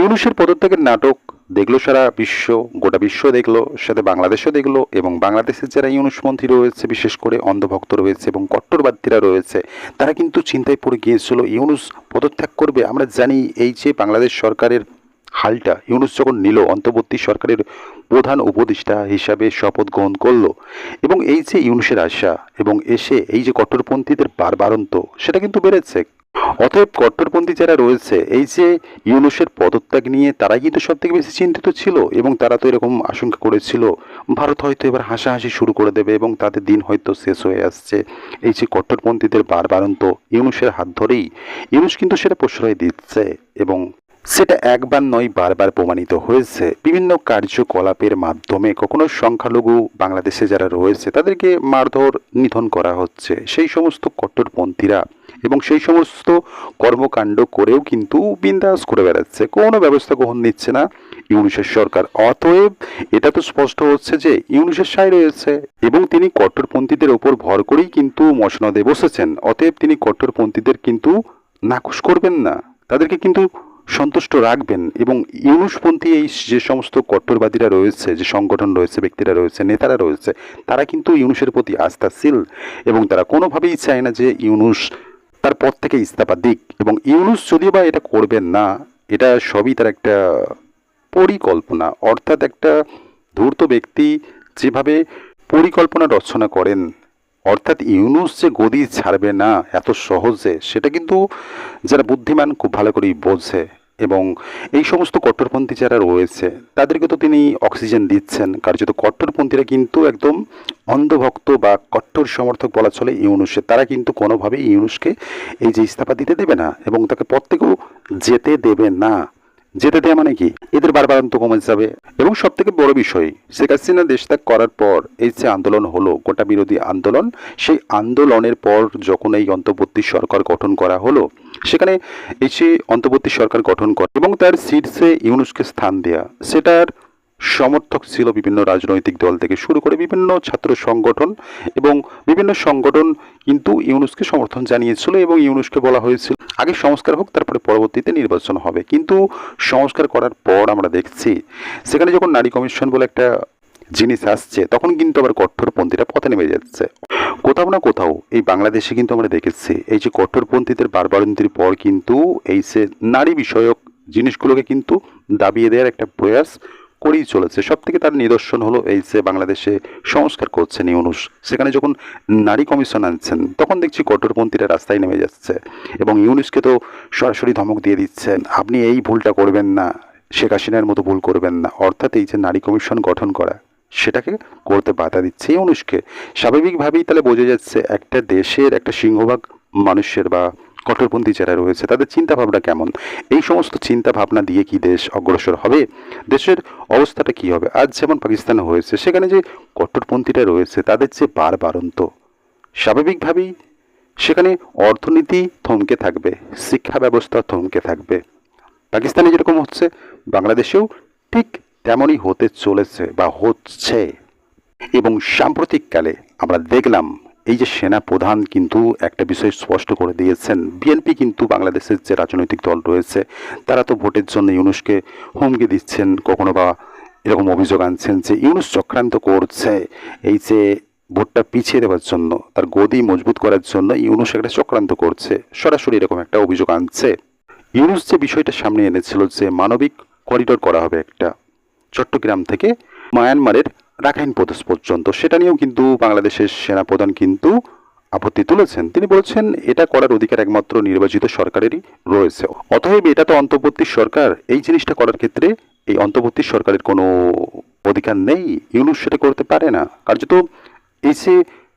ইউনুসের পদত্যাগের নাটক দেখল সারা বিশ্ব, গোটা বিশ্ব দেখল, সাথে বাংলাদেশও দেখল এবং বাংলাদেশের যারা ইউনুসপন্থী রয়েছে, বিশেষ করে অন্ধভক্ত রয়েছে এবং কট্টরবাদীরা রয়েছে, তারা কিন্তু চিন্তায় পড়ে গিয়েছিল, ইউনুস পদত্যাগ করবে। আমরা জানি এই যে বাংলাদেশ সরকারের হালটা, ইউনুস যখন নিল, অন্তর্বর্তী সরকারের প্রধান উপদেষ্টা হিসাবে শপথ গ্রহণ করল এবং এই যে ইউনুসের আশা এবং এসে এই যে কট্টরপন্থীদের বারবারন্ত, সেটা কিন্তু বেড়েছে। অতএব কট্টরপন্থী যারা রয়েছে, এই যে ইউনুসের পদত্যাগ নিয়ে তারাই কিন্তু সব থেকে বেশি চিন্তিত ছিল এবং তারা তো এরকম আশঙ্কা করেছিল, ভারত হয়তো এবার হাসাহাসি শুরু করে দেবে এবং তাদের দিন হয়তো শেষ হয়ে আসছে। এই যে কট্টরপন্থীদের বারবারন্ত ইউনুসের হাত ধরেই, ইউনুস কিন্তু সেটা প্রশ্রয় দিচ্ছে এবং সেটা একবার নয়, বারবার প্রমাণিত হয়েছে। বিভিন্ন কার্যকলাপের মাধ্যমে কখনো সংখ্যালঘু বাংলাদেশে যারা রয়েছে, তাদেরকে মারধর নিধন করা হচ্ছে। সেই সমস্ত কট্টরপন্থীরা এবং সেই সমস্ত কর্মকাণ্ড করেও কিন্তু বিন্দাস করে বেড়াচ্ছে। কোনো ব্যবস্থা গ্রহণ নিচ্ছে না ইউনুসের সরকার। অতএব এটা তো স্পষ্ট হচ্ছে যে ইউনুসের সায় রয়েছে এবং তিনি কট্টরপন্থীদের ওপর ভর করেই কিন্তু মসনদে বসেছেন। অতএব তিনি কট্টরপন্থীদের কিন্তু নাকশ করবেন না। তাদেরকে কিন্তু সন্তুষ্ট রাখবেন এবং ইউনুসপন্থী এই যে সমস্ত কট্টরবাদীরা রয়েছে, যে সংগঠন রয়েছে, ব্যক্তিরা রয়েছে, নেতারা রয়েছে, তারা কিন্তু ইউনুসের প্রতি আস্থাশীল এবং তারা কোনোভাবেই চায় না যে ইউনুস তার পদ থেকে ইস্তফা দিক এবং ইউনুস যদিও বা এটা করবেন না, এটা সবই তার একটা পরিকল্পনা। অর্থাৎ একটা ধূর্ত ব্যক্তি যেভাবে পরিকল্পনা রচনা করেন অর্থাৎ ইউনুস যে গদি ছাড়বে না এত সহজে, সেটা কিন্তু যারা বুদ্ধিমান খুব ভালো করেই বোঝে এবং এই সমস্ত কট্টরপন্থী যারা রয়েছে, তাদেরকে তো তিনি অক্সিজেন দিচ্ছেন। কার্যত কট্টরপন্থীরা কিন্তু একদম অন্ধভক্ত বা কট্টর সমর্থক বলা চলে ইউনুসের তারা কিন্তু কোনোভাবেই ইউনুসকে এই যে ইস্তফা দিতে দেবে না এবং তাকে পদ থেকেও যেতে দেবে না। যেতে দেয়া মানে কি? এদের বারবারান্ত কমে যাবে। এবং সব থেকে বড় বিষয়, শেখ হাসিনা দেশ ত্যাগ করার পর এই যে আন্দোলন হলো, গোটা বিরোধী আন্দোলন, সেই আন্দোলনের পর যখন এই অন্তর্বর্তী সরকার গঠন করা হলো, সেখানে এই যে অন্তর্বর্তী সরকার গঠন করে এবং তার সিটসে ইউনুসকে স্থান দেয়া। সেটার সমর্থক ছিল বিভিন্ন রাজনৈতিক দল থেকে শুরু করে বিভিন্ন ছাত্র সংগঠন এবং বিভিন্ন সংগঠন কিন্তু ইউনুসকে সমর্থন জানিয়েছিল এবং ইউনুসকে বলা হয়েছিল, আগে সংস্কার হোক, তারপরে পরবর্তীতে নির্বাচন হবে। কিন্তু সংস্কার করার পর আমরা দেখছি, সেখানে যখন নারী কমিশন বলে একটা জিনিস আসছে, তখন কিন্তু আবার কঠোরপন্থীরা পথে নেমে যাচ্ছে। কোথাও না কোথাও এই বাংলাদেশে কিন্তু আমরা দেখেছি, এই যে কঠোরপন্থীদের বারবারন্তির পর কিন্তু এই যে নারী বিষয়ক জিনিসগুলোকে কিন্তু দাবিয়ে দেওয়ার একটা প্রয়াস করেই চলেছে। সব থেকে তার নিদর্শন হলো এই যে বাংলাদেশে সংস্কার করছেন ইউনুস। সেখানে যখন নারী কমিশন আনছেন, তখন দেখছি কঠোরপন্থীরা রাস্তায় নেমে যাচ্ছে এবং ইউনুসকে তো সরাসরি ধমক দিয়ে দিচ্ছেন আপনি এই ভুলটা করবেন না, শেখ হাসিনার মতো ভুল করবেন না। অর্থাৎ এই যে নারী কমিশন গঠন করা, সেটাকে করতে বাধা দিচ্ছে ইউনুসকে। স্বাভাবিকভাবেই তাহলে বোঝা যাচ্ছে একটা দেশের, একটা সিংহভাগ মানুষের বা কঠোরপন্থী যারা রয়েছে, তাদের চিন্তা ভাবনা কেমন? এই সমস্ত চিন্তা ভাবনা দিয়ে কি দেশ অগ্রসর হবে? দেশের অবস্থাটা কি হবে? আজ যেমন পাকিস্তানে হয়েছে, সেখানে যে কঠোরপন্থীরা রয়েছে, তাদের যে বারবারন্ত, স্বাভাবিকভাবেই সেখানে অর্থনীতি থমকে থাকবে, শিক্ষা ব্যবস্থা থমকে থাকবে। পাকিস্তানে যেরকম হচ্ছে, বাংলাদেশেও ঠিক তেমনই হতে চলেছে বা হচ্ছে। এবং সাম্প্রতিককালে আমরা দেখলাম এই যে সেনা প্রধান কিন্তু একটা বিষয় স্পষ্ট করে দিয়েছেন, বিএনপি কিন্তু বাংলাদেশের যে রাজনৈতিক দল রয়েছে, তারা তো ভোটের জন্য ইউনুসকে হুমকি দিচ্ছেন, কখনো বা এরকম অভিযোগ আনছেন যে ইউনুস চক্রান্ত করছে, এই যে ভোটটা পিছিয়ে দেওয়ার জন্য, তার গদি মজবুত করার জন্য ইউনুস একটা চক্রান্ত করছে, সরাসরি এরকম একটা অভিযোগ আনছে। ইউনুস যে বিষয়টা সামনে এনেছিল যে মানবিক করিডোর করা হবে একটা, চট্টগ্রাম থেকে মায়ানমারের রাখাইন প্রদেশ পর্যন্ত, সেটা নিয়েও কিন্তু বাংলাদেশের সেনাপ্রধান কিন্তু আপত্তি তুলেছেন। তিনি বলছেন, এটা করার অধিকার একমাত্র নির্বাচিত সরকারেরই রয়েছে। অতএব এটা তো অন্তর্বর্তী সরকার, এই জিনিসটা করার ক্ষেত্রে এই অন্তর্বর্তী সরকারের কোনো অধিকার নেই। ইউনুস সেটা করতে পারে না। কার্যত এই যে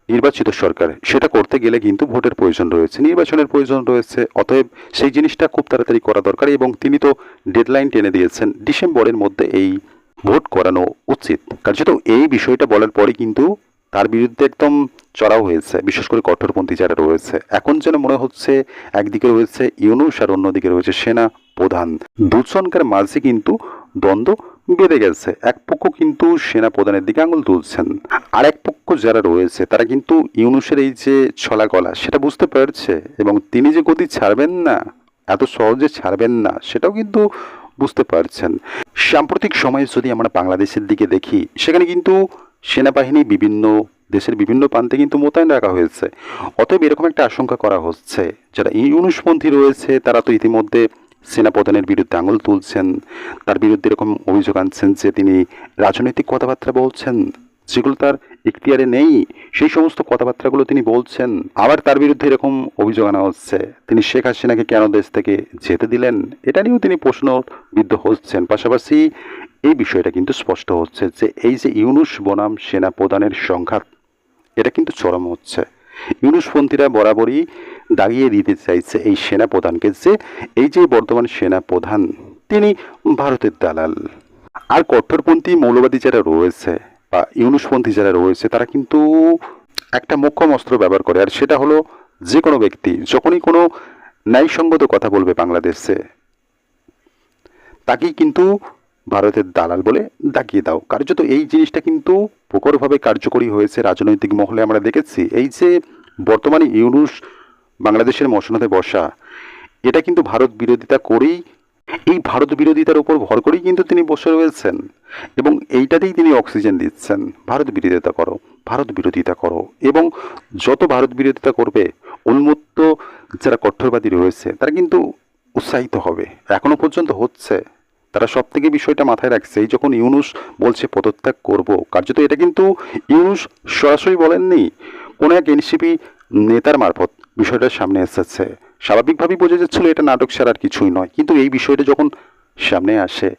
নির্বাচিত সরকার, সেটা করতে গেলে কিন্তু ভোটের প্রয়োজন রয়েছে, নির্বাচনের প্রয়োজন রয়েছে। অতএব সেই জিনিসটা খুব তাড়াতাড়ি করা দরকার এবং তিনি তো ডেডলাইন টেনে দিয়েছেন। ডিসেম্বরের মধ্যে এই ভোট করানো উচিত। কারণ কার্যত এই বিষয়টা বলার পরে কিন্তু তার বিরুদ্ধে একদম চড়াও হয়েছে, বিশেষ করে কঠোরপন্থী যারা রয়েছে। এখন যেন মনে হচ্ছে একদিকে রয়েছে ইউনুস আর অন্যদিকে রয়েছে সেনা প্রধান। দুজনকার মাঝে কিন্তু দ্বন্দ্ব বেড়ে গেছে। এক পক্ষ কিন্তু সেনা প্রধানের দিকে আঙুল তুলছেন। আর এক পক্ষ যারা রয়েছে, তারা কিন্তু ইউনুসের এই যে ছলা গলা, সেটা বুঝতে পারছে এবং তিনি যে গতি ছাড়বেন না, এত সহজে ছাড়বেন না, সেটাও কিন্তু বুঝতে পারছেন। সাম্প্রতিক সময়ে যদি আমরা বাংলাদেশের দিকে দেখি, সেখানে কিন্তু সেনাবাহিনী বিভিন্ন দেশের বিভিন্ন প্রান্তে কিন্তু মোতায়েন রাখা হয়েছে। অতএব এরকম একটা আশঙ্কা করা হচ্ছে, যারা ইউনুসপন্থী রয়েছে, তারা তো ইতিমধ্যে সেনাপ্রধানের বিরুদ্ধে আঙুল তুলছেন, তার বিরুদ্ধে এরকম অভিযোগ আনছেন যে তিনি রাজনৈতিক কথাবার্তা বলছেন, যেগুলো তার ইখতিয়ারে নেই, সেই সমস্ত কথাবার্তাগুলো তিনি বলছেন। আবার তার বিরুদ্ধে এরকম অভিযোগ আনা হচ্ছে। তিনি শেখ হাসিনাকে কেন দেশ থেকে যেতে দিলেন, এটা নিয়েও তিনি প্রশ্নবিদ্ধ হচ্ছেন। পাশাপাশি এই বিষয়টা কিন্তু স্পষ্ট হচ্ছে যে এই যে ইউনুস বনাম সেনা প্রধানের সংঘাত, এটা কিন্তু চরম হচ্ছে। ইউনুসপন্থীরা বরাবরই দাগিয়ে দিতে চাইছে এই সেনা প্রধানকে যে এই যে বর্তমান সেনা প্রধান, তিনি ভারতের দালাল। আর কট্টরপন্থী মৌলবাদী যারা রয়েছে বা ইউনুসপন্থী যারা রয়েছে, তারা কিন্তু একটা মোক্ষম অস্ত্র ব্যবহার করে। আর সেটা হলো যে কোনো ব্যক্তি, যখনই কোনো ন্যায়সঙ্গত কথা বলবে বাংলাদেশে, তাকেই কিন্তু ভারতের দালাল বলে দাগিয়ে দাও। কার্যত এই জিনিসটা কিন্তু প্রকরভাবে কার্যকরী হয়েছে রাজনৈতিক মহলে আমরা দেখেছি। এই যে বর্তমানে ইউনুস বাংলাদেশের মসনদে বসা, এটা কিন্তু ভারত বিরোধিতা করেই এই ভারত বিরোধিতার উপর ভর করেই কিন্তু তিনি বসে রয়েছেন এবং এইটাতেই তিনি অক্সিজেন দিচ্ছেন। ভারত বিরোধিতা করো, ভারত বিরোধিতা করো এবং যত ভারত বিরোধিতা করবে, উন্মত্ত যারা কঠোরবাদী রয়েছে, তারা কিন্তু উৎসাহিত হবে। এখনও পর্যন্ত হচ্ছে। তারা সব থেকে বিষয়টা মাথায় রাখছে, এই যখন ইউনুস বলছে পদত্যাগ করব, কার্যত এটা কিন্তু ইউনুস সরাসরি বলেননি। কোনো এক এনসিপি নেতার মারফত বিষয়টা সামনে এসেছে। স্বাভাবিকভাবেই বোঝা যাচ্ছিল এটা নাটক ছাড়া আর কিছুই নয়। কিন্তু এই বিষয়টা যখন সামনে আসে,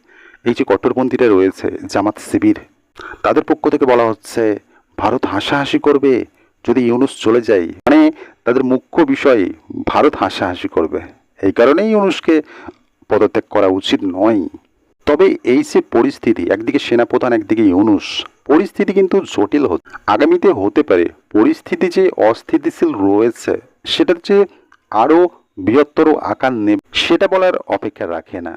এই যে কট্টরপন্থীরা রয়েছে, জামাত শিবির, তাদের পক্ষ থেকে বলা হচ্ছে, ভারত হাসাহাসি করবে যদি ইউনুস চলে যায়। মানে তাদের মুখ্য বিষয়, ভারত হাসাহাসি করবে। এই কারণেই ইউনুসকে পদত্যাগ করা উচিত নয়। তবে এই যে পরিস্থিতি, একদিকে সেনাপ্রধান, একদিকে ইউনুস, পরিস্থিতি কিন্তু জটিল হচ্ছে। আগামীতে হতে পারে, পরিস্থিতি যে অস্থিতিশীল রয়েছে, সেটার যে আরও বৃহত্তর আকার নেবে সেটা বলার অপেক্ষা রাখে না।